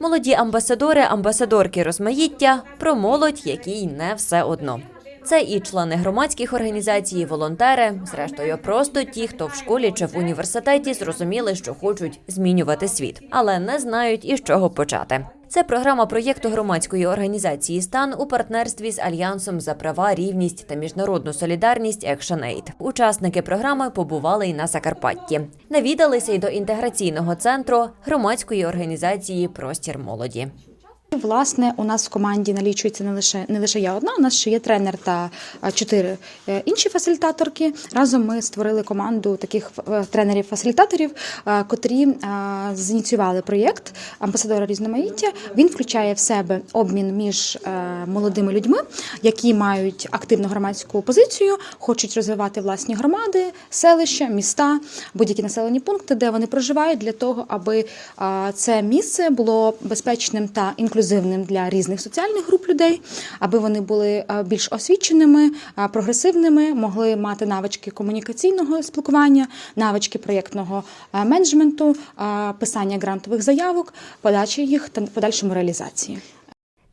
Молоді амбасадори, амбасадорки розмаїття про молодь, якій не все одно. Це і члени громадських організацій, волонтери, зрештою, просто ті, хто в школі чи в університеті зрозуміли, що хочуть змінювати світ, але не знають із чого почати. Це програма проєкту громадської організації Стан у партнерстві з Альянсом за права, рівність та міжнародну солідарність ActionAid. Учасники програми побували й на Закарпатті. Навідалися й до інтеграційного центру громадської організації Простір молоді. Власне, у нас в команді налічується не лише не лише я одна, у нас ще є тренер та чотири е, інші фасилітаторки. Разом ми створили команду таких е, тренерів-фасилітаторів, е, котрі зініціювали проєкт амбасадора різноманіття. Він включає в себе обмін між молодими людьми, які мають активну громадську позицію, хочуть розвивати власні громади, селища, міста, будь-які населені пункти, де вони проживають, для того, аби це місце було безпечним та інклюзивним для різних соціальних груп людей, аби вони були більш освіченими, прогресивними, могли мати навички комунікаційного спілкування, навички проєктного менеджменту, писання грантових заявок, подачі їх та подальшому реалізації.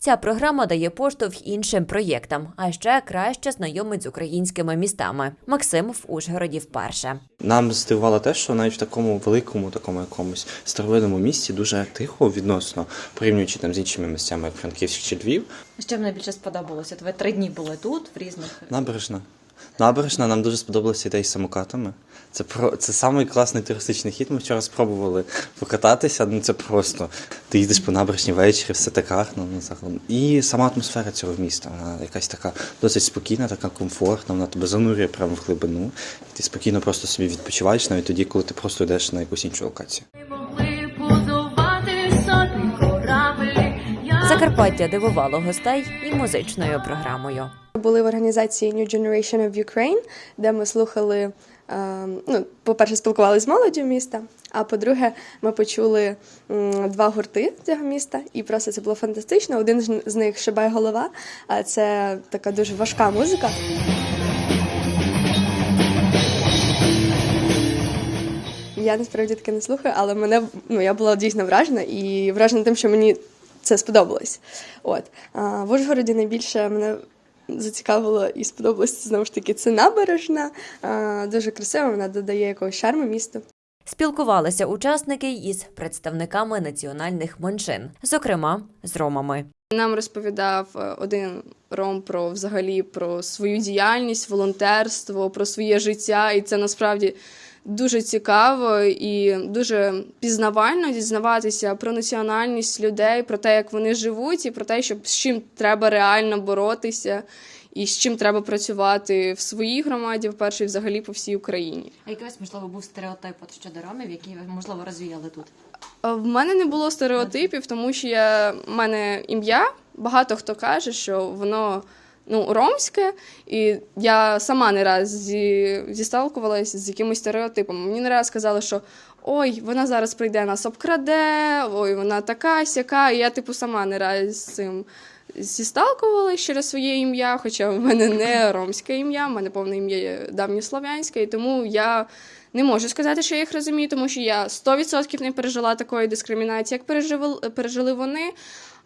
Ця програма дає поштовх іншим проєктам, а ще краще знайомить з українськими містами. Максим в Ужгороді вперше. Нам здивувало те, що навіть в такому великому, такому якомусь старовинному місті дуже тихо відносно, порівнюючи там з іншими місцями, як Франківськ чи Львів. Що вам найбільше сподобалося? От Ви три дні були тут, в різних Набережна. Набережна нам дуже сподобалася ідея з самокатами. Це про це самий класний туристичний хід. Ми вчора спробували покататися. Ну це просто ти їдеш по набережній ввечері, все так гарно. Ну, загалом. І сама атмосфера цього міста. Вона якась така досить спокійна, така комфортна. Вона тебе занурює прямо в глибину. І ти спокійно просто собі відпочиваєш навіть тоді, коли ти просто йдеш на якусь іншу локацію. Закарпаття дивувало гостей і музичною програмою. Були в організації New Generation of Ukraine, де ми слухали. е, Ну, по-перше, спілкувалися з молоддю міста. А по-друге, ми почули два гурти цього міста, і просто це було фантастично. Один з- них Шибай голова, а це така дуже важка музика. Я насправді таке не слухаю, але мене ну я була дійсно вражена і вражена тим, що мені це сподобалось. От в Ужгороді найбільше мене зацікавило і сподобалось знову ж таки це набережна. Дуже красива, вона додає якогось шарму місту. Спілкувалися учасники із представниками національних меншин, зокрема з ромами. Нам розповідав е, один ром про взагалі про свою діяльність, волонтерство, про своє життя, і це насправді дуже цікаво і дуже пізнавально дізнаватися про національність людей, про те, як вони живуть, і про те, що з чим треба реально боротися, і з чим треба працювати в своїй громаді, вперше і взагалі по всій Україні. а якийсь можливо був стереотип от щодо ромів, який ви можливо розвіяли тут. В мене не було стереотипів, тому що я, в мене ім'я. Багато хто каже, що воно ну, ромське, і я сама не раз зі, зісталкувалася з якимось стереотипом. Мені не раз сказали, що ой, вона зараз прийде нас обкраде, ой, вона така сяка. І я, типу, сама не раз з цим зісталкувалася через своє ім'я, хоча в мене не ромське ім'я, в мене повне ім'я є давньослов'янське, і тому я не можу сказати, що я їх розумію, тому що я 100% не пережила такої дискримінації, як пережили, пережили вони.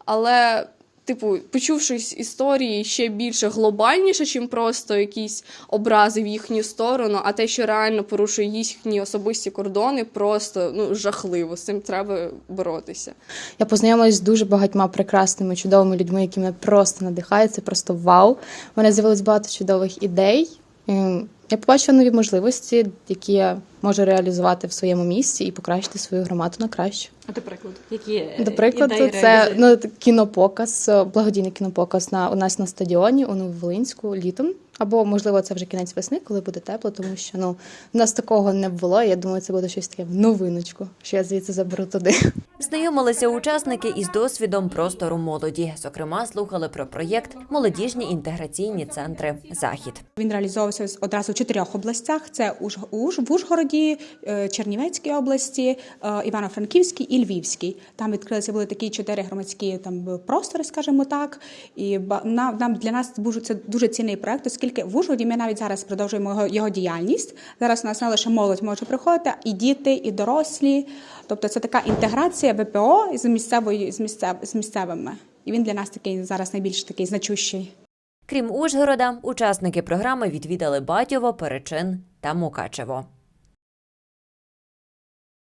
Але, типу, почувшись історії ще більше глобальніше, чим просто якісь образи в їхню сторону, а те, що реально порушує їхні особисті кордони, просто ну жахливо. З цим треба боротися. Я познайомилась з дуже багатьма прекрасними, чудовими людьми, які мене просто надихають. Це просто вау. У мене з'явилось багато чудових ідей. Я побачила нові можливості, які я можу реалізувати в своєму місті і покращити свою громаду на краще. А до прикладу, які До прикладу, ідеї це реалізуєте? ну, кінопоказ, е, благодійний кінопоказ на у нас на стадіоні у Нововолинську літом. Або можливо це вже кінець весни, коли буде тепло, тому що ну в нас такого не було. Я думаю, це буде щось таке в новиночку, що я звідси заберу туди. Знайомилися учасники із досвідом простору молоді. Зокрема, слухали про проєкт Молодіжні інтеграційні центри Захід. Він реалізовувався одразу в чотирьох областях: це Уж, Уж, в Ужгороді, е, Чернівецькій області, е, Івано-Франківській і Львівській. Там відкрилися були такі чотири громадські там простори, скажімо так. І нам, нам для нас дуже це дуже цінний проект, оскільки тільки в Ужгороді. Ми навіть зараз продовжуємо його, його діяльність. Зараз у нас не лише молодь може приходити, і діти, і дорослі. Тобто це така інтеграція ВПО з місцевою з місцев, з місцевими. І він для нас такий зараз найбільш такий значущий. Крім Ужгорода, учасники програми відвідали Батьово, Перечин та Мукачево.